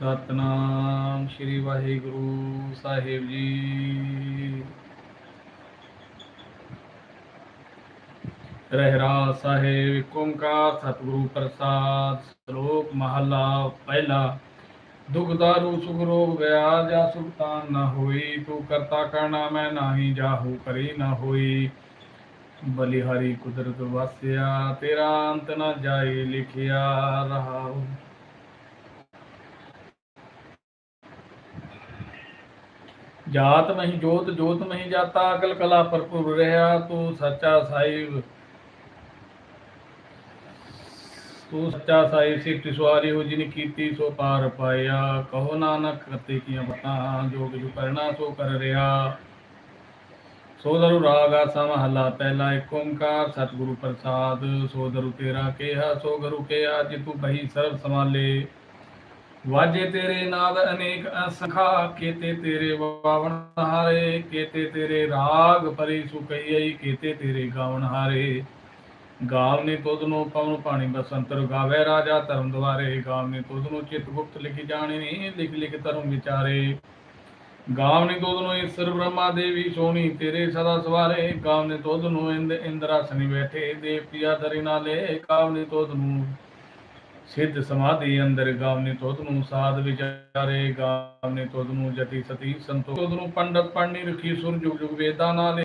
ਸਤਨਾਮ ਸ੍ਰੀ ਵਾਹਿਗੁਰੂ ਸਾਹਿਬ ਜੀ। ਰਹਿਰਾ ਸਾਹਿਬ ਏਕ ਓੰਕਾਰ ਸਤਿਗੁਰੂ ਪ੍ਰਸਾਦ, ਸ਼ਲੋਕ ਮਹਲਾ ਪਹਿਲਾ। ਦੁਖ ਦਾਰੂ, ਸੁਖ ਰੋਗ ਗਿਆ ਜਾ ਸੁਲਤਾਨ ਨਾ ਹੋਈ, ਤੂੰ ਕਰਤਾ ਕਰਨਾ ਮੈਂ, ਨਾਹੀ ਜਾਹੂ ਕਰੀ ਨਾ ਹੋਈ। ਬਲਿਹਾਰੀ ਕੁਦਰਤ ਵਾਸਿਆ, ਤੇਰਾ ਅੰਤ ਨਾ ਜਾਏ ਲਿਖਿਆ ਰਹਾਉ। ਜਾਤ ਮਹੀ ਜੋਤ ਜੋਤ ਮਹੀ ਜਾਤਾ, ਅਕਲ ਕਲਾ ਭਰਪੂਰ ਰਹਾ, ਤੂੰ ਸੱਚਾ ਸਾਹਿਬ, ਤੂੰ ਸੱਚਾ ਸਾਹਿਬ ਸਿਫਤ ਸਵਾਰੀ ਹੋ, ਜਿਨ ਕੀਤੀ ਸੋ ਪਾਰ ਪਾਇਆ। ਕਹੋ ਨਾਨਕ ਕਤੇ ਕੀਆਂ ਬਤਾ, ਜੋ ਕਿਛ ਕਰਨਾ ਸੋ ਕਰ ਰਿਹਾ। ਸੋਦਰੂ ਰਾਗ ਆਸਾ ਮਹਲਾ ਪਹਿਲਾ ਏਕ ਓੰਕਾਰ, ਸਤਿਗੁਰੂ ਪ੍ਰਸਾਦ ਸੋਦਰੂ ਤੇਰਾ ਕਿਹਾ, ਸੋ ਗੁਰੂ ਕਿਹਾ, ਜਿਤੂ ਬਹੀ ਸਰਬ ਸਮਾਲੇ ਵਾਜੇ ਤੇਰੇ ਨਾਦ ਅਨੇਕ ਅਸਖਾ, ਕੀਤੇ ਤੇਰੇ ਵਾਵਣ ਹਾਰੇ, ਕੀਤੇ ਤੇਰੇ ਰਾਗ ਪਰੀ ਸੁਕਈਈ ਕੀਤੇ ਤੇਰੇ ਗਾਵਣ ਹਾਰੇ। ਗਾਵ ਨੇ ਤੁਧ ਨੂੰ ਪਵਨ ਪਾਣੀ ਬਸੰਤਰ ਗਾਵੇ, ਰਾਜਾ ਧਰਮ ਦੁਆਰੇ। ਗਾਵ ਨੇ ਤੁਧ ਨੂੰ ਚਿਤ ਗੁਪਤ ਲਿਖੀ ਜਾਣੇ ਲਿਖ ਲਿਖ ਧਰਮ ਵਿਚਾਰੇ। ਗਾਵਨੇ ਤੁਧ ਈਸ਼ਰ ਬ੍ਰਹਮਾ ਦੇਵੀ ਸੋਣੀ, ਤੇਰੇ ਸਦਾ ਸਵਾਰੇ ਗਾਵਨੇ ਤੁਧ ਇੰਦ ਇੰਦਰਾਸਨੀ ਬੈਠੇ ਦੇਵਤੀਆ ਧਰੀ ਨਾਲੇ ਗਾਵਨੇ ਤੁਧ ਸਿੱਧ ਸਮਾਧੀ ਅੰਦਰ ਗਾਵਨੇ ਤੁਧ ਸਾਧ ਵਿਚਾਰੇ ਗਾਵਨੇ ਤੁਧ ਜਤੀ ਸਤੀ ਸੰਤੋ, ਤੁਧ ਨੂੰ ਪੰਡਤ ਪੜਨੀ ਰਖੀ ਸੁਰ ਜੁਗ ਜੁਗ ਵੇਦਾਂ ਨਾਲੇ।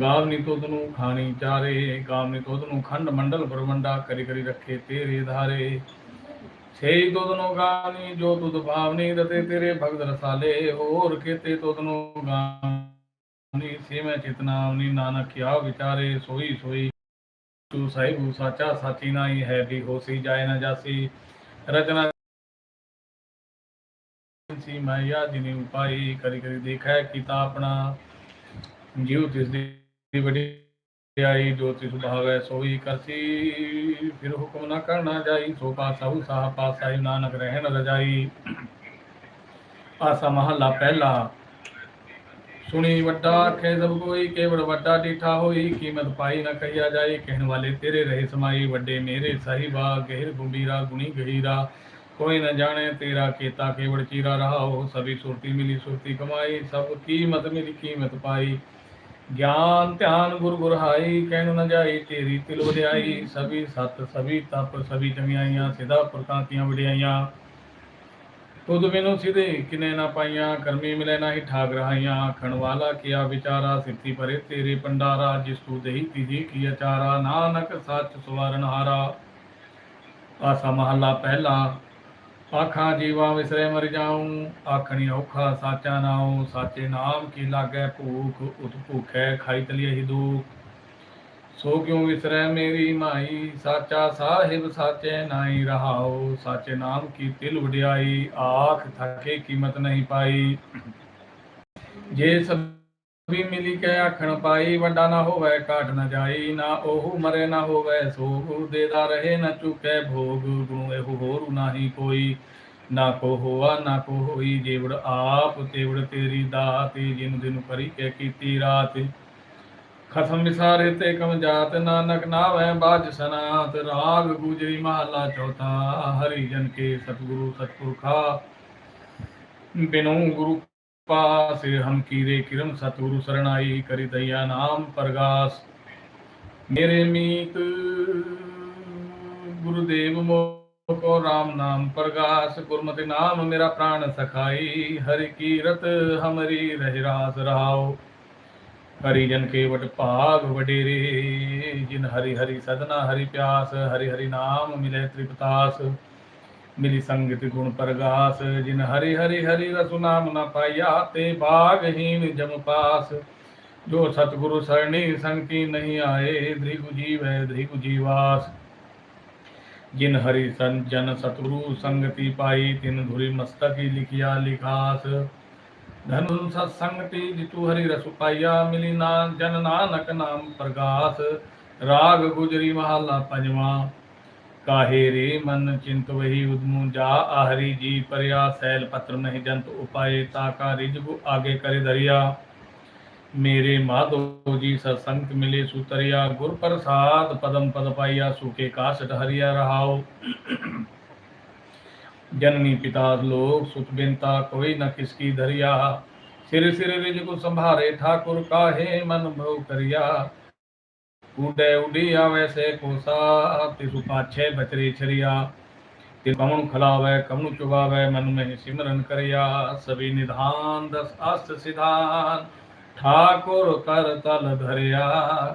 ਗਾਵਨੀ ਤੁਧ ਨੂੰ ਖਾਣੀ ਚਾਰੇ ਗਾਵਨੀ ਤੁਧ ਨੂੰ ਖੰਡ ਮੰਡਲ ਬਰਵੰਡਾ ਕਰੀ ਕਰੀ ਰੱਖੇ ਤੇਰੇ ਧਾਰੇ। ਛੇ ਤੁਧ ਨੂੰ ਜੋ ਤੁਧ ਭਾਵਨੀ ਰਤੇ ਤੇਰੇ ਭਗਤ ਰਸਾਲੇ। ਹੋਰ ਕੀਤੇ ਤੁਧ ਨੂੰ ਗਾਵਨੀ ਚਿਤਨਾਵਨੀ ਨਾਨਕ ਕਿਆ ਵਿਚਾਰੇ, ਸੋਈ ਸੋਈ। ਤੂੰ ਸਾਹਿਬੂ ਸਾਚਾ ਸਾਚੀ ਨਾਈ ਹੈ ਵੀ ਹੋਸੀ, ਜਾਏ ਨਾ ਜਾਸੀ। ਰਚਨਾ ਸੀ, ਮਾਇਆ ਜਿਨੀ ਉਪਾਈ। ਕਰੀ ਕਰੀ ਦੇਖੈ ਕੀਤਾ ਆਪਣਾ। ਜਿਉ ਤਿਸ ਦੀ ਵਡਿਆਈ ਜੋ ਤਿਸ ਭਾਵੈ ਸੋਈ ਕਰਸੀ। ਫਿਰ ਹੁਕਮ ਨਾ ਕਰਨਾ ਜਾਈ ਸੋ ਪਾਸਾਉ ਸਾਹ ਪਾਸਾਈ, ਨਾਨਕ ਰਹਿਣ ਰਜਾਈ। ਆਸਾ ਮਹੱਲਾ ਪਹਿਲਾ। ਸੁਣੀ ਵੱਡਾ ਆਖੇ ਸਭ ਕੋਈ, ਕੇਵਲ ਵੱਡਾ ਡੀਠਾ ਹੋਈ। ਕੀਮਤ ਪਾਈ ਨਾ ਕਹੀਆ ਜਾਏ ਕਹਿਣ ਵਾਲੇ ਤੇਰੇ ਰਹੇ ਸਮਾਈ। ਵੱਡੇ ਮੇਰੇ ਸਾਹਿਬਾ ਗਹਿਰ ਗੁੰਬੀਰਾ ਗੁਣੀ ਗਹੀਰਾ। ਕੋਈ ਨਾ ਜਾਣੇ ਤੇਰਾ ਕੀਤਾ, ਕੇਵਲ ਚੀਰਾ ਰਹਾਓ। ਸਭੀ ਸੁਰਤੀ ਮਿਲੀ, ਸੁਰਤੀ ਕਮਾਈ। ਸਭ ਕੀਮਤ ਮਿਲੀ, ਕੀਮਤ ਪਾਈ। ਗਿਆਨ ਧਿਆਨ ਗੁਰ ਗੁਰਹਾਈ ਕਹਿਣ ਨ ਜਾਈ, ਤੇਰੀ ਤਿਲ ਵਡਿਆਈ, ਸਭੀ ਸਤ, ਸਭੀ ਤਪ, ਸਭੀ ਚੰਗਿਆਈਆਂ ਸਿਦਾ ਪ੍ਰਕਾਂਤੀਆਂ ਵਡਿਆਈਆਂ। ਤੁਧ ਬਿਨੁ ਸਿਧੇ ਕਿਨੇ ਨਾ ਪਾਈਆਂ, ਕਰਮੀ ਮਿਲੇ ਨਾਹੀ ਠਾਗ ਰਹਾਈਆਂ। ਆਖਣ ਵਾਲਾ ਕੀਆ ਵਿਚਾਰਾ ਸਿੱਤੀ ਪਰੇ ਤੇਰੇ ਪੰਡਾਰਾ ਜਿਸ ਤੂ ਦੇਹੀ ਤੀਜੀ ਕੀ ਅਚਾਰਾ ਨਾਨਕ ਸੱਚ ਸਵਾਰਨ ਹਾਰਾ, ਆਸਾ ਮਹੱਲਾ ਪਹਿਲਾ। ਆਖਾਂ ਜੀਵਾ ਵਿਸਰੇ ਮਰ ਜਾਉ ਆਖਣੀ ਔਖਾ ਸਾਚਾ ਨਾਉ, ਸਾਚੇ ਨਾਮ ਕੀ ਲਾਗੈ ਭੂਖ, ਉਤ ਭੂਖੈ ਖਾਈ ਤਲਿਏ ਹੀ ਦੁਖ। ਸੋ ਕਿਉ ਵਿਸਰੈ ਮੇਰੀ ਮਾਈ, ਸਾਚਾ ਸਾਹਿਬ ਸਾਚੇ ਨਾਈ ਰਹਾਉ, ਸਾਚੇ ਨਾਮ ਕੀ ਤਿਲ ਵਡਿਆਈ, ਆਖ ਥਕੇ ਕੀਮਤ ਨਹੀਂ ਪਾਈ। ਜੇ ਸਭੀ ਮਿਲੀ ਕੇ ਆਖਣ ਪਾਈ, ਵੱਡਾ ਨਾ ਹੋਵੇ ਕਾਟ ਨਾ ਜਾਈ, ਨਾ ਉਹ ਮਰੇ, ਨਾ ਹੋਵੇ ਸੋਗ ਦੇਦਾ ਰਹੇ ਨਾ ਚੁਕੈ ਭੋਗ, ਗੁਰੂ ਇਹੋ ਹੋਰ ਨਾਹੀ ਕੋਈ। ਨਾ ਕੋ ਹੋਆ, ਨਾ ਕੋ ਹੋਈ, ਜੇਵੜ ਆਪ, ਤੇਵੜ ਤੇਰੀ ਦਾਤੀ, ਜਿਨ ਦਿਨ ਕਰੀ ਕੇ ਕੀਤੀ ਰਾਤ। ਖਸਮ ਵਿਸਾਰੇ ਤੇ ਕਮ ਜਾਤ, ਨਾਨਕ ਨਾਵੈ ਬਾਜ ਸਨਾਤ, ਰਾਗ ਗੁਜਰੀ ਮਹਲਾ ਚੌਥਾ, ਹਰੀ ਜਨ ਕੇ ਸਤਿਗੁਰੂ ਸਤਪੁਰਖਾ। ਬਿਨੂ ਗੁਰੂ ਪਾਸ ਹਮ ਕੀਰੇ ਕਿਰਮ ਸਤਿਗੁਰੂ ਸਰਣਾਈ ਕਰੀ ਦਇਆ ਨਾਮ ਪ੍ਰਗਾਸ ਮੇਰੇ ਮੀਤ ਗੁਰਦੇਵ ਮੋਕੋ RAM ਨਾਮ ਪ੍ਰਗਾਸ ਗੁਰਮਤਿ ਨਾਮ ਮੇਰਾ ਪ੍ਰਾਨ ਸਖਾਈ ਹਰਿ ਕੀਰਤ ਹਮਰੀ ਰਹਿ ਰਾਸ ਰਹਾਓ ਹਰੀ ਜਨ ਕੇ ਵਡ ਭਾਗ ਵਡੇਰੇ ਜਿਨ ਹਰੀ ਹਰੀ ਸਦਨਾ ਹਰੀ ਪਿਆਸ ਹਰੀ ਹਰੀ ਨਾਮ ਮਿਲੇ ਤ੍ਰਿਪਤਾਸ ਮਿਲੀ ਸੰਗਤ ਗੁਣ ਪ੍ਰਗਾਸ, ਜਿਨ ਹਰੀ ਹਰੀ ਹਰੀ ਰਸੁ ਨਾਮ ਨਾ ਪਾਇਆ, ਤੇ ਬਾਗਹੀਨ ਜਮ ਪਾਸ। ਜੋ ਸਤਿਗੁਰੂ ਸਰਣੀ ਸੰਕੀ ਨਹੀਂ ਆਏ ਧ੍ਰਿਗੁ ਜੀਵੈ ਧ੍ਰਿਗੁ ਜੀਵਾਸ। ਜਿਨ ਹਰੀ ਸੰ ਜਨ ਸਤਿਗੁਰੂ ਸੰਗਤੀ ਪਾਈ, ਤਿਨ ਧੁਰੀ ਮਸਤਕੀ ਲਿਖਿਆ ਲਿਖਾਸ। ਧਨੁ ਸਤ ਸੰਗਤੀ ਜਿਤੂ ਹਰੀ ਰਸੁ ਪਾਈਆ ਮਿਲੀ ਨਾ ਜਨ ਨਾਨਕ ਨਾਮ ਪ੍ਰਗਾਸ। ਰਾਗ ਗੁਜਰੀ ਮਹਲਾ ਪੰਜਵਾ। काहे रे मन चिंत वही उदमु जा, आहरी जी परिया, सैल पत्र नहीं जंत उपाय, ताका रिजगु आगे करे दरिया। मेरे माधो जी सत्संग मिले सुतरिया, गुर प्रसाद पदम पद पाइया, सूखे कासट हरिया रहाओ। जननी पिता लोग सुख बिनता, कोई न किसकी धरिया। सिर सिर रिजगु संभारे, ठाकुर काहे मन भव करिया। કૂદે ઉડી આવે છે કોસા તીસુ પાછે બચરી છરિયા તે કમણું ખલાવે કમણું ચુગાવે મન મેં સિમરન કર્યા સભી નિધાન દસ અસ્ત સિધાન ઠાકોર કર તલ ધર્યા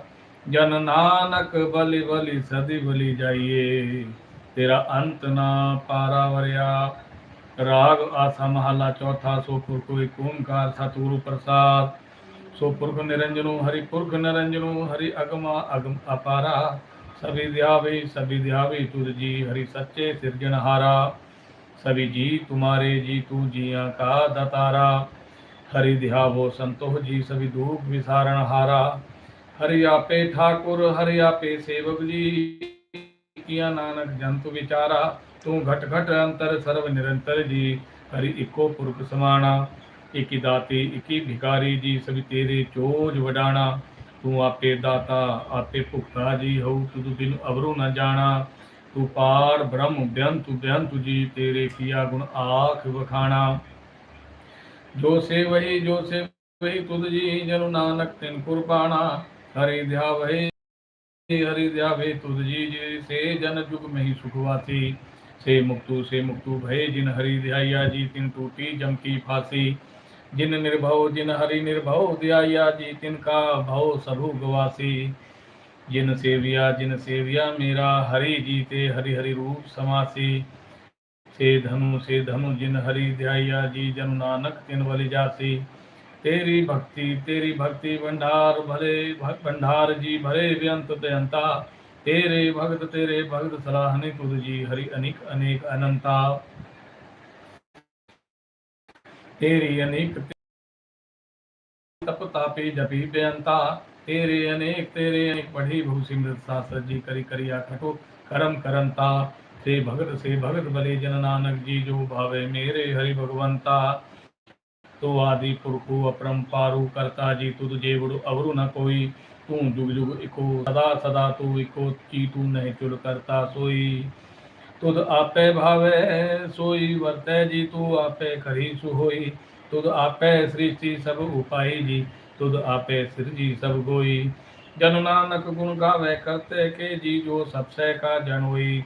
ਜਨ ਨਾਨਕ ਬਲਿ ਬਲਿ ਸਦੀ ਬਲਿ ਜਾਈਏ ਤੇਰਾ ਅੰਤ ਨਾ ਪਾਰਾ ਵਰਿਆ ਰਾਗ ਆਸਾ ਮਹਲਾ ਚੌਥਾ ਸੋ ਕੋਈ ਕੂਮਕਾਰ ਸਤਿਗੁਰੂ ਪ੍ਰਸਾਦ ਸੋ ਪੁਰਖ ਨਿਰੰਜਨੋ, ਹਰੀ ਪੁਰਖ ਨਿਰੰਜਨੋ, ਹਰੀ ਅਗਮਾ ਅਗਮ ਅਪਾਰਾ। ਸਭੀ ਦਿਆਵੇ ਸਭੀ ਦਿਆਵੇ ਤੁਧ ਜੀ, ਹਰੀ ਸੱਚੇ ਸਿਰਜਣਹਾਰਾ ਸਭੀ ਜੀ ਤੁਮਾਰੇ, ਜੀ ਤੂ ਜੀਆਂ ਕਾ ਦਤਾਰਾ। ਹਰੀ ਦਿਹਾਵੋ ਸੰਤੋਖ ਜੀ, ਸਭੀ ਦੁਖ ਵਿਸਾਰਣ ਹਾਰਾ। ਹਰੀ ਆਪੇ ਠਾਕੁਰ, ਹਰੀ ਆਪੇ ਸੇਵਕ ਜੀ। ਕੀਆ ਨਾਨਕ ਜੰਤੁ ਵਿਚਾਰਾ। ਤੂੰ ਘਟ ਘਟ ਅੰਤਰ ਸਰਵ ਨਿਰੰਤਰ ਜੀ। ਹਰੀ ਇੱਕੋ ਪੁਰਖ ਸਮਾਣਾ। ਇਕੀ ਦਾਤੀ ਇਕੀ ਭਿਕਾਰੀ ਜੀ, ਸਭੀ ਤੇਰੇ ਚੋਜ ਵਡਾਣਾ। ਤੂੰ ਆਪੇ ਦਾਤਾ, ਆਪੇ ਭੁਗਤਾ ਜੀ ਹਉ ਤੁਧ ਬਿਨ ਅਵਰੂ ਨ ਜਾਣਾ। ਤੂੰ ਪਾਰ ਬ੍ਰਹਮ ਬਿਅੰਤ ਬਿਅੰਤ ਜੀ, ਤੇਰੇ ਕੀਆ ਗੁਣ ਆਖ ਵਖਾਣਾ। ਜੋ ਸੇ ਵਹੀ ਜੋ ਸੇ ਵਹੀ ਤੁਧ ਜੀ, ਜਨੁ ਨਾਨਕ ਤਿਨ ਕੁਰਬਾਨਾ ਹਰਿ ਧਿਆਵਹਿ ਹਰਿ ਧਿਆਵੇ ਤੁਧ ਜੀ ਜੀ ਸੇ ਜਨ ਜੁਗ ਮਹੀ ਸੁਖਵਾਸੀ ਸੇ ਮੁਕਤੂ ਸੇ ਮੁਕਤੂ ਭਏ, ਜਿਨ ਹਰੀ ਧਿਆਇਆ ਜੀ, ਤਿਨ ਟੂਟੀ ਜਮ ਕੀ ਫਾਸੀ। जिन निर्भव जिन हरि निर्भव ध्याया जी तिनका भव सबु गवासी जिन सेविया जिन सेविया मेरा हरि जीते हरि हरि रूप समासी से धनु से धनु जिन हरि ध्याया जी जनु नानक तिन बलि जासी तेरी भक्ति तेरी भक्ति भंडार भले भंडार जी भरे व्यंत व्यंता तेरे भगत तेरे भगत सराहने तुद जी हरि अनिक अनेक अनंता तेरी अनेक तप तापी जपी बेअंता तेरे अनेक तेरे अनेक बढ़ी भूसी शास्त्र जी करी करी खटो करम करंता, से भगत से भगत बले जन नानक जी जो भावे मेरे हरि भगवंता। तो आदि पुरखु अपरम पारु करता जी तुद जे बुड़ अवरु न कोई। तू जुग जुग इको, सदा सदा तू इको, की तू नहीं चुल करता सोई। ਤੁਧ ਆਪੇ ਭਾਵੇ, ਸੋਈ ਵਰਤੈ ਜੀ, ਤੂੰ ਆਪੇ ਖਰੀ ਸੁ ਹੋਈ ਤੁਧ ਆਪੇ ਸ੍ਰਿਸ਼ਟੀ ਸਭ ਉਪਾਈ ਜੀ, ਤੁਧ ਆਪੇ ਸਿਰਜੀ ਸਭ ਗੋਈ। ਜਨ ਨਾਨਕ ਗੁਣ ਗਾਵੇ, ਕਰਤੇ ਕੇ ਜੀ, ਜੋ ਸਭ ਸਹਿ ਕਾ ਜਨ ਹੋਈ।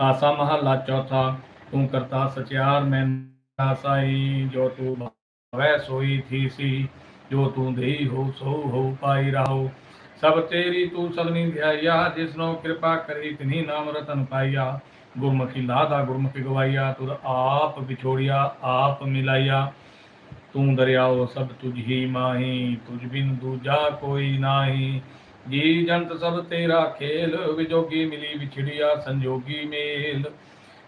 ਆਸਾ ਮਹਲਾ ਚੌਥਾ, ਤੂੰ ਕਰਤਾ ਸਚਿਆਰ, ਮੈਂ ਸਾਈ ਜੋ ਤੂੰ ਭਾਵੈ, ਸੋਈ ਥੀ ਸੀ ਜੋ ਤੂੰ ਦੇਈ ਹੋ, ਸੋ ਹੋ ਪਾਈ ਰਹੋ। ਸਭ ਤੇਰੀ ਤੂੰ ਸਗਨੀ ਧਿਆਇਆ ਜਿਸਨੋ ਕਿਰਪਾ ਕਰੀ ਤਿਨੀ ਨਾਮ ਰਤਨ ਪਾਈਆ ਗੁਰਮੁਖੀ ਲਾਦਾ ਗੁਰਮੁਖੀ ਗਵਾਈਆ ਤੁਧ ਆਪ ਵਿਛੋੜਿਆ, ਆਪ ਮਿਲਾਈਆ ਤੂੰ ਦਰਿਆਓ ਸਭ ਤੁਝ ਹੀ ਮਾਹੀ, ਤੁਝ ਬਿਨ ਦੂਜਾ ਕੋਈ ਨਾਹੀ। ਜੀ ਜੰਤ ਸਭ ਤੇਰਾ ਖੇਲ, ਵਿਜੋਗੀ ਮਿਲੀ ਵਿਛੜਿਆ ਸੰਜੋਗੀ ਮੇਲ।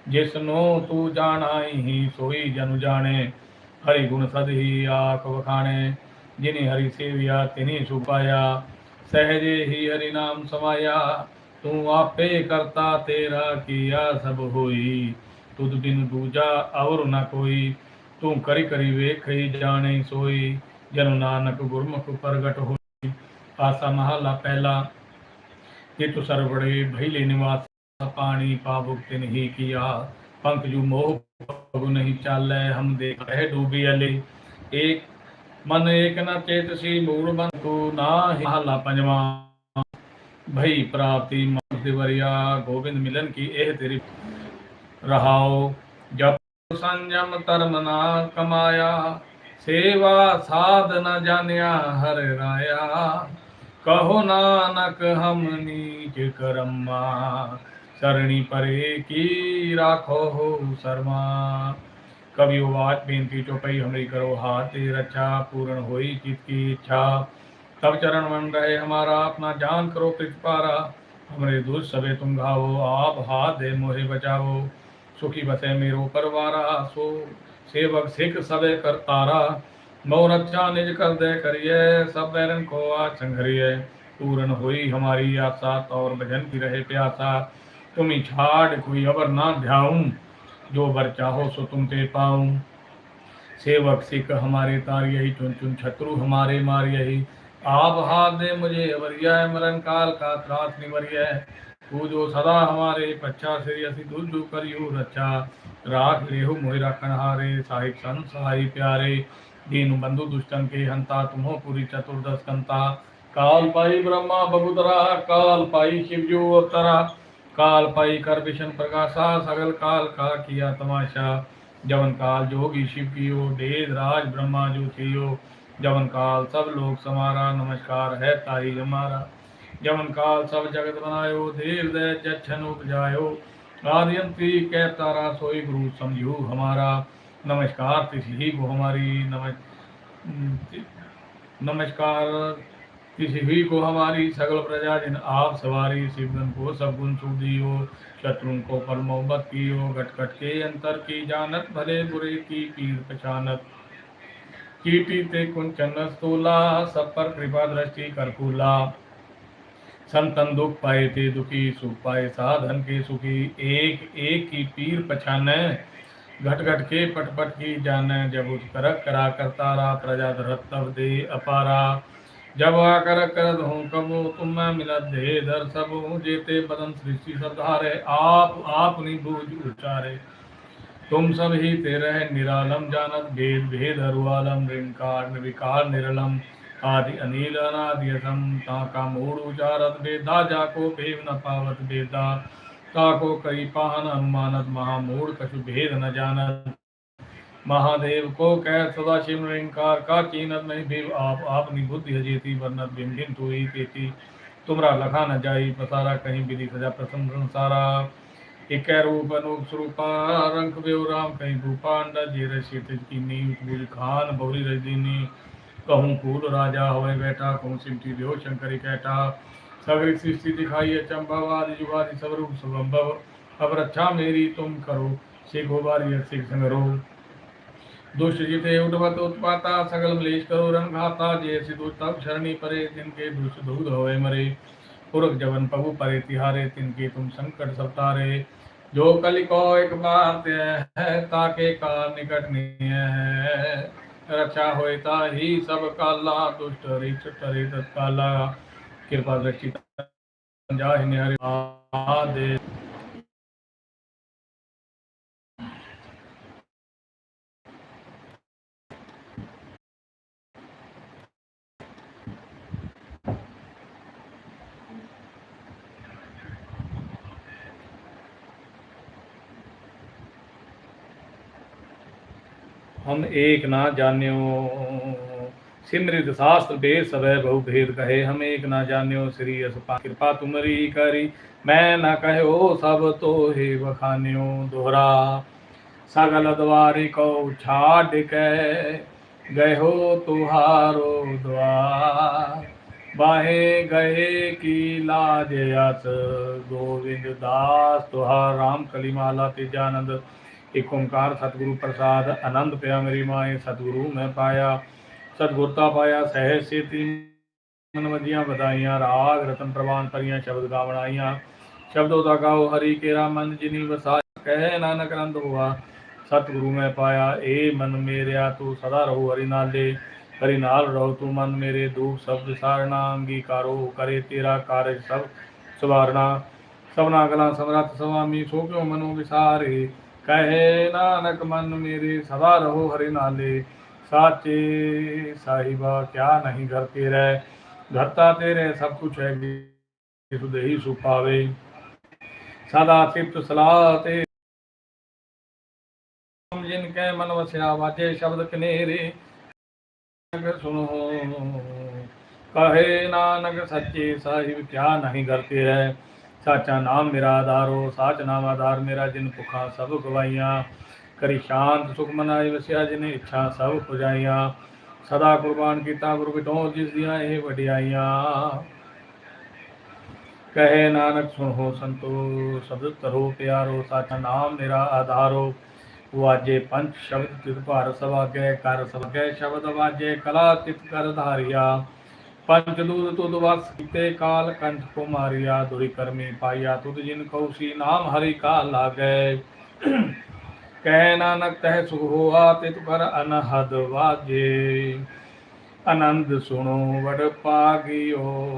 ਜਿਸਨੂੰ ਤੂੰ ਜਾਣਾਈ ਹੀ, ਸੋਈ ਜਨੁ ਜਾਣੇ। ਹਰੀ ਗੁਣ ਸਦ ਹੀ ਆਖ ਵਖਾਣੇ, ਜਿਨੇ ਹਰੀ ਸੇਵਿਆ ਤਿਨੇ ਸੁਪਾਇਆ ਸਹਜੇ ਹੀ ਹਰੀ ਨਾਮ ਸਮਾਇਆ, ਤੂੰ ਆਪੇ ਕਰਤਾ ਤੇਰਾ ਕੀਆ ਸਭ ਹੋਈ। ਤੁਧ ਬਿਨ ਦੂਜਾ ਔਰ ਨ ਕੋਈ, ਤੂੰ ਕਰੀ ਕਰੀ ਵੇਖਈ ਜਾਣੇ ਸੋਈ। ਜਨੁ ਨਾਨਕ ਗੁਰਮੁਖ ਪ੍ਰਗਟ ਹੋਈ, ਆਸਾ ਮਹਲਾ ਪਹਿਲਾ। ਜੇ ਤੂੰ ਸਰਵੜੇ ਭਈਲੇ ਨਿਵਾਸ, ਪਾਣੀ ਪਾ ਤਿਨ ਹੀ ਕੀਆ। ਪੰਕਜੂ ਮੋਹ ਭਗੁ ਨਹੀਂ ਚਾਲੈ, ਹਮ ਦੇਖ ਰਹਿ ਡੂਬੀ ਅਲੇ। ਏਕ ਮਨ ਏਕ ਨ ਚੇਤਸੀ ਮੂੜ ਮਨ ਕੋ ਨਾਹਿ। ਮਹਲਾ ਪੰਜਵਾਂ। ਭਈ ਪ੍ਰਾਪਤੀ ਮਨ ਦਿਵਰਿਆ ਗੋਬਿੰਦ ਮਿਲਨ ਕੀ ਇਹ ਤੇਰੀ ਰਹਾਓ ਜਪ ਸੰਜਮ ਧਰਮ ਨਾ ਕਮਾਇਆ, ਸੇਵਾ ਸਾਧ ਨ ਜਾਣਿਆ ਹਰ ਰਾਇਆ। ਕਹੋ ਨਾਨਕ ਹਮ ਨੀਚ ਕਰਮਾ, ਸਰਣੀ ਪਰੇ ਕੀ ਰਾਖੋ ਸਰਮਾ। કવિ ઉવાચ બિનતી ચોપઈ હમરી કરો હાથ રચા પૂर्ण હોઈ ચિત की इच्छा तब चरण मन रहे हमारा अपना जान करो कृपारा हमरे दूध सबे तुम घावो आप हाथ दे मोहे बचाओ सुखी बसे मेरो परवारा सो सेवक सिख सबे कर तारा मो रक्षा निज कर दे करिए सब बैरन को आज संघरिए पूर्ण हुई हमारी आशा और भजन की रहे प्यासा तुम्हें छाड़ कोई अवर ना ध्याऊं जो वर चाहो सो तुम ते पाऊं सेवक सिख हमारे तार यही चुन चुन शत्रु हमारे मार यही आप हाथ दे मुझे अवरिया है मरण काल का त्रास निवरिया है तू जो सदा हमारे पच्छा श्री असि दुर्जु करियो रक्षा राख रेहु मोहि राखन हारे साहिब संत सहाय प्यारे दीन बंधु दुष्टन के हंता तुम्हो पुरी चतुर्दश कंता काल पाई ब्रह्मा बबुदरा काल पाई शिवजू अवतरा ਕਾਲ ਪਾਈ ਕਰ ਵਿਸ਼ਨ ਪ੍ਰਕਾਸ਼ਾ, ਸਗਲ ਕਾਲ ਕਾ ਕੀਆ ਤਮਾਸ਼ਾ। ਜਵਨ ਕਾਲ ਜੋਗੀ ਸ਼ਿਵ ਕੀਓ ਦੇਦ ਰਾਜ ਬ੍ਰਹਮਾ ਜੋ ਥਿਓ। ਜਵਨ ਕਾਲ ਸਭ ਲੋਕ ਸਮਾਰਾ, ਨਮਸਕਾਰ ਹੈ ਤਾਈ ਹਮਾਰਾ ਜਵਨ ਕਾਲ ਸਭ ਜਗਤ ਬਨਾਇਓ ਦੇਵ ਦੇ ਜਛਨ ਉਪਜਾਇਓ। ਆਦਿਅੰਤੀ ਕੈ ਤਾਰਾ ਸੋਈ ਗੁਰੂ ਸਮਝੂ ਹਮਾਰਾ। ਨਮਸਕਾਰ ਤਿਸ ਹੀ ਕੋ ਹਮਾਰੀ ਨਮਸਕਾਰ किसी भी को हमारी सगल प्रजा जिन आप सवारी शिवगन को सब गुण सुदियो शत्रुन को पर मोहब्बत कियो घट घट के अंतर की जानत, भले बुरे की पीर पहचानत कीटी ते कुंचन स्तूला सब पर कृपा दृष्टि कर फूला। संतन दुख पाए थे दुखी, सुख पाए साधन के सुखी। एक एक की पीर पछाने घट घट के पट पट की जाने। जब उस करक करा करतारा, प्रजा धरत तब दे अपारा। जब आकर करद हूँ कबू तुम मैं मिलत दे दर सब जेते बदन सृष्टि सधारे आप आप बूझ उचारे। तुम सब ही तेरे निरालम, जानत भेद भेद हरुआलम रिंकार निर्विकार निरलम, आदि अनिल अनादियतम ताका मूड उचारत वेदा, जाको भेव न पावत वेदा। ताको कई पाहन, अनुमानत महामूढ़, कछु भेद न जानत। महादेव को कह सदा शिव निरंकार का कीनत नहीं भीव आप आपनी बुद्धि हजेती वर्णत बिन बिन तू ही तेती तुमरा लखा न जाई पसारा कहीं विधि सजा प्रसन्न संसारा एक रूप अनूप स्वरूपा रंग बेव राम कहीं भूपा अंडा जीर शीत की नीम पूज खान बौरी रजदीनी कहूँ कूल राजा होए बैठा कहूँ सिमटी देव शंकरी कैटा सगरी सृष्टि दिखाई अचंभावादि जुगादि सब रूप सुगंभव अब रक्षा मेरी तुम करो श्री गोबारी सिख संगरो दुष्ट जिते उठवत उत्पाता सगल मलेश करो रन जैसे दुष्ट तब शरणी परे, तिनके दुष्ट दूध होए मरे। पुरख जवन पगु परे, तिहारे, तिनके तुम संकट सब तारे जो कलि को एक बार ते है, ताके काल निकट नहीं है। रक्षा होए ही सब काला, दुष्ट रिच तरे तत्काला। कृपा दृष्टि जाहि, निहरि आदे हम एक ना जान्यो सिमृत शास्त्र भेद सवै बहु भेद कहे हम एक ना जान्यो श्री असपा कृपा तुमरी करी मैं न कहो सब तो हे बखान्यो दोहरा सगल द्वारे को छाड़ के गहो तुहारो द्वार बाहे गए की लाज यस गोविंद दास तुहार राम कलीमाला तेजानंद ਇੱਕ ਓੰਕਾਰ ਸਤਿਗੁਰੂ ਪ੍ਰਸਾਦ, ਆਨੰਦ ਪਿਆ ਮੇਰੀ ਮਾਏ ਸਤਿਗੁਰੂ ਮੈਂ ਪਾਇਆ। ਸਤਿਗੁਰਤਾ ਪਾਇਆ, ਸਹਿਜ ਸੇਤੀ ਮਨ ਵਧੀਆਂ ਵਧਾਈਆਂ, ਰਾਗ ਰਤਨ ਪ੍ਰਵਾਨ ਕਰੀਆਂ, ਸ਼ਬਦ ਗਾਵਣਾਈਆਂ ਸ਼ਬਦੋ ਦਾ ਗਾਓ, ਹਰੀ ਕੇਰਾ ਮਨ ਜਿਨੀ ਵਸਾ ਕਹਿ ਨਾਨਕ ਆਨੰਦ ਹੋਆ। ਸਤਿਗੁਰੂ ਮੈਂ ਪਾਇਆ, ਏ ਮਨ ਮੇਰਿਆ, ਤੂੰ ਸਦਾ ਰਹੋ ਹਰੀ ਨਾਲ। ਦੇ ਹਰੀ ਨਾਲ ਰਹੋ ਤੂੰ ਮਨ ਮੇਰੇ, ਦੂਖ ਸਬਦ ਸਾਰਣਾ ਅੰਗੀਕਾਰੋ ਕਰੇ ਤੇਰਾ ਕਾਰਜ ਸਭ ਸਵਾਰਨਾ। ਸਭਨਾ ਗਲਾ ਸਮਰੱਥ ਸੁਆਮੀ ਸੋ ਕਿਉ ਮਨੋ ਵਿਸਾਰੇ। ਕਹੇ ਨਾਨਕ ਮਨ ਮੇਰੇ, ਸਦਾ ਰਹੋ ਹਰੇ ਨਾਲੇ। ਸਾਚੇ ਸਾਹਿਬਾ, ਕਿਆ ਨਹੀਂ ਘਰ ਤੇਰਾ? ਘਰਤਾ ਤੇਰੇ ਸਭ ਕੁਛ ਹੈ ਸੁਦੇਹੀ ਸੁਪਾਵੇ। ਸਦਾ ਸਿਫਤ ਸਲਾਹ ਤੇ ਜਿਨ ਕੈ ਮਨ ਵਸਿਆ, ਵਾਜੇ ਸ਼ਬਦ ਕਨੇਰੇ। ਅਗਰ ਸੁਨੋ ਕਹੇ ਨਾਨਕ, ਸੱਚੇ ਸਾਹਿਬ, ਕਿਆ ਨਹੀਂ ਘਰ ਤੇਰਾ? ਸਾਚਾ ਨਾਮ ਮੇਰਾ ਆਧਾਰੋ ਸਾਚ ਨਾਮ ਆਧਾਰ ਮੇਰਾ, ਜਿਨ ਭੁਖਾ ਸਭ ਗਵਾਈਆਂ ਕਰੀ ਸ਼ਾਂਤ ਸੁਖ ਮਨਾਈ ਵਸਿਆ, ਜਿਨੇ ਇੱਛਾ ਸਭ ਪੁਜਾਈਆਂ। ਸਦਾ ਕੁਰਬਾਨ ਕੀਤਾ ਗੁਰੂ ਵਿਟੋ, ਜਿਸ ਦੀਆਂ ਇਹ ਵਡਿਆਈਆਂ। ਕਹੇ ਨਾਨਕ, ਸੁਣੋ ਸੰਤੋ ਸਬਦ ਤਰੋ ਪਿਆਰੋ, ਸਾਚਾ ਨਾਮ ਮੇਰਾ ਆਧਾਰੋ। ਵਾਜੇ ਪੰਜ ਸ਼ਬਦ ਤਿਤ ਭਾਰ ਸਵਾਗੇ ਕਰ ਸਵਾਗੇ ਸ਼ਬਦ ਵਾਜੇ ਕਲਾ ਤਿਤ ਕਰ ਧਾਰਿਆ। ਪੰਜ ਦੂਤ ਤੁਧ ਵਸ ਕੀਤੇ ਕਾਲ ਕੰਠ ਕੋ ਮਾਰਿਆ ਦੁਰੀ ਕਰਮੀ ਪਾਇਆ ਤੁਧ ਜਿਨ ਕਉ ਸੀ ਨਾਮ ਹਰੀ ਕਾ ਲਾਗੇ। ਕਹਿ ਨਾਨਕ ਤਹਿ ਸੁਖ ਹੋਆ, ਤਿਤ ਪਰ ਅਨਹਦ ਵਾਜੇ। ਆਨੰਦ ਸੁਣੋ ਵਡ ਪਾਗਿਓ,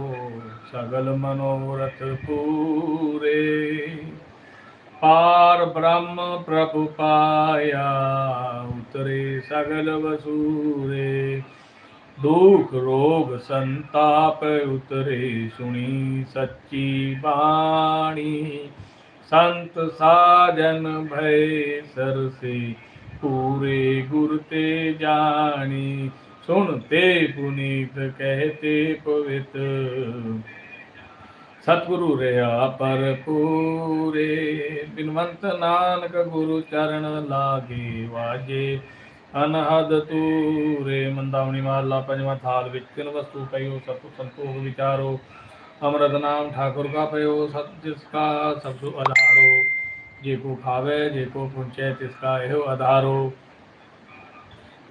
ਸਗਲ ਮਨੋਰਥ ਪੂਰੇ। ਪਾਰ ਬ੍ਰਹਮ ਪ੍ਰਭੂ ਪਾਇਆ, ਉਤਰੇ ਸਗਲ ਵਸੂਰੇ। ਦੁਖ ਰੋਗ ਸੰਤਾਪ ਉਤਰੇ ਸੁਣੀ ਸੱਚੀ ਬਾਣੀ। ਸੰਤ ਸਾਜਨ ਭੈ ਸਰਸੇ, ਪੂਰੇ ਗੁਰ ਤੇ ਜਾਣੀ। ਸੁਣਤੇ ਪੁਨੀਤ ਕਹਤੇ ਪਵਿੱਤ। ਸਤਿਗੁਰੂ ਰਿਹਾ ਪਰ ਪੂਰੇ। ਬਿਨਵੰਤ ਨਾਨਕ ਗੁਰੂ ਚਰਨ ਲਾਗੇ ਵਾਜੇ। ਅਨਹਦ ਤੂਰੇ ਮੰਦਾਵਣੀ ਮਹਲਾ ਪੰਜਵਾਂ ਥਾਲ ਵਿੱਚ ਤਿੰਨ ਵਸਤੂ ਪਈਓ ਸਤਿ ਸੰਤੋਖ ਵਿਚਾਰੋ, ਅਮਰਤ ਨਾਮ ਠਾਕੁਰ ਕਾ ਪਇਓ, ਸਤ ਜਿਸ ਕਾ ਸਭ ਸੁ ਆਧਾਰੋ ਜੇ ਕੋ ਖਾਵੇ, ਜੇ ਕੋ ਪੁੰਚੈ ਤਿਸ ਕਾ ਇਹੋ ਆਧਾਰੋ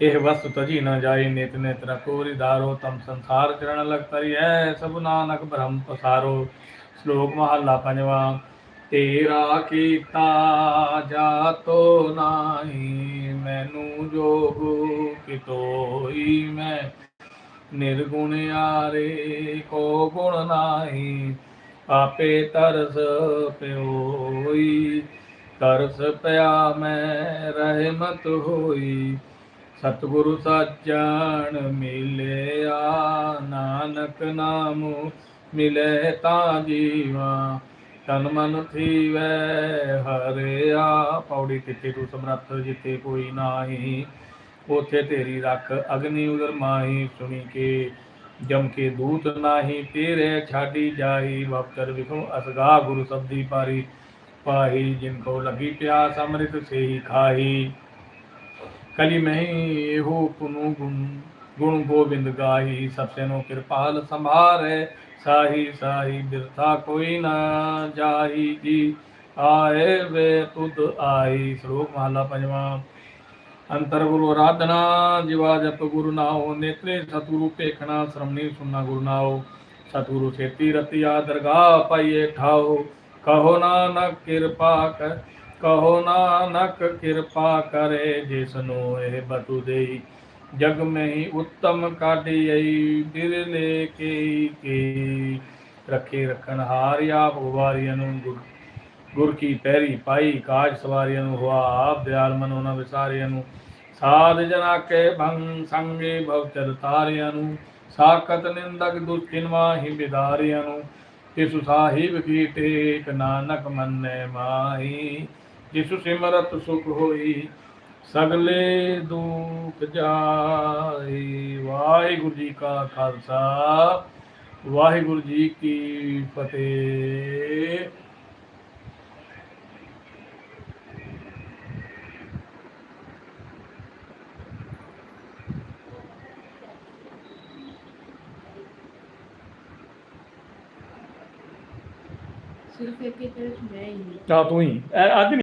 ਇਹ ਵਸਤ ਤਜੀ ਨਾ ਜਾਈ, ਨਿਤ ਨਿਤ ਰਖੋ ਰਿਧਾਰੋ, ਤਮ ਸੰਸਾਰ ਚਰਨ ਲਗ ਤਰੀਐ ਸਭ ਨਾਨਕ ਬ੍ਰਹਮ ਪਸਾਰੋ। ਸ਼ਲੋਕ ਮਹਲਾ ਪੰਜਵਾਂ ਤੇਰਾ ਕੀਤਾ ਜਾਤੋ ਨਾਹੀ, ਮੈਨੂੰ ਜੋਗ ਕਿਤੋਈ ਮੈਂ। ਨਿਰਗੁਣ ਆਰੇ ਕੋ ਗੁਣ ਨਾਹੀ, ਆਪੇ ਤਰਸ ਪਿਓਈ। ਤਰਸ ਪਿਆ ਮੈਂ, ਰਹਿਮਤ ਹੋਈ। ਸਤਿਗੁਰੂ ਸਾਜਣ ਮਿਲਿਆ, ਨਾਨਕ ਨਾਮ ਮਿਲੇ ਤਾਂ ਜੀਵਾ। ਤਨ ਮਨ ਥੀਵੈ ਹਰਿਆ ਪੌੜੀ ਤਿੱਤੇ ਤੂੰ ਸਮਰੱਥ ਜਿੱਤੇ ਕੋਈ ਨਾਹੀ। ਉਥੇ ਤੇਰੀ ਰੱਖ ਅਗਨੀ ਉਦਰ ਮਾਹੀ, ਸੁਣੀ ਕੇ ਜਮ ਕੇ ਦੂਤ ਨਾਹੀ। ਤੇਰੇ ਛਾਡੀ ਜਾਈ ਵਕਰ ਵਿਖੋ ਅਸਗਾ ਗੁਰੂ ਸਬਦੀ ਪਾਰੀ। ਪਾਹੀ ਜਿਨ ਕੋ ਲਗੀ ਪਿਆਸ, ਅੰਮ੍ਰਿਤ ਸੇ ਖਾਹੀ। ਕਲੀ ਮਹੀਂ ਇਹੋ ਪੁਨੂ ਗੁਣ ਗੁਣ ਗੋਬਿੰਦ ਗਾਹੀ। ਸਭਸੇ ਨੂੰ ਕਿਰਪਾਲ ਸੰਭਾਰੇ। ਸਾਹੀ ਸਾਹੀ ਬਿਰਥਾ ਕੋਈ ਨਾ ਜਾਹੀ ਜੀ। ਆਏ ਵੇ ਤੁਧ ਆਈ ਸ਼ਲੋਕ ਮਹਲਾ ਪੰਜਵਾਂ। ਅੰਤਰ ਗੁਰੂ ਆਰਾਧਨਾ ਜਿਵਾ ਜਪ ਗੁਰੂ ਨਾਉ, ਨੇਤਰੇ ਸਤਿਗੁਰੂ ਭੇਖਣਾ, ਸ਼ਰਮਣੀ ਸੁਨਣਾ ਗੁਰੂ ਨਾਉ। ਸਤਿਗੁਰੂ ਸੇਤੀ ਰਤਿਆ ਦਰਗਾਹ ਪਾਈਏ ਠਾਓ ਕਹੋ ਨਾਨਕ ਕਿਰਪਾ ਕਰ ਕਹੋ ਨਾਨਕ ਕਿਰਪਾ ਕਰੇ, ਜਿਸ ਨੂੰ ਇਹ ਬਤੂ ਦੇਈ। ਜਗ ਮਹਿ ਉੱਤਮ ਕਾਢੀਈ ਬਿਰਲੇ ਕੀ ਕੀ। ਰੱਖੇ ਰਖਣ ਹਾਰ ਆਪ ਉਵਾਰੀਆਂ ਨੂੰ ਗੁਰ ਗੁਰ ਕੀ ਪਹਿਰੀ ਪਾਈ, ਕਾਜ ਸਵਾਰੀਆਂ ਨੂੰ ਹੁਆ, ਆਪ ਦਿਆਲ ਮਨੋ ਨ ਵਿਸਾਰਿਆਂ ਨੂੰ। ਸਾਧ ਜਨਾ ਕੇ ਭੰਗ ਸੰਗੇ ਭਵ ਚਰ ਤਾਰਿਆਂ ਨੂੰ। ਸਾਖਤ ਨਿੰਦਕ ਦੁਸ਼ਟਿਨ ਮਾਹੀ ਬਿਦਾਰਿਆਂ ਨੂੰ। ਤਿਸੁ ਸਾਹਿਬ ਕੀ ਟੇਕ ਨਾਨਕ ਮੰਨੇ ਮਾਹੀ। ਜਿਸੁ ਸਿਮਰਤ ਸੁਖ ਹੋਈ ਸਗਲੇ ਦੁਖ ਜਾਈ ਵਾਹਿਗੁਰੂ ਜੀ ਕਾ ਖਾਲਸਾ ਵਾਹਿਗੁਰੂ ਜੀ ਕੀ ਫਤਿਹ। ਸਿਰਫ ਇੱਕ ਇੱਕ ਮੈਂ ਹੀ ਚਾ ਤੂੰ ਹੀ। ਅੱਜ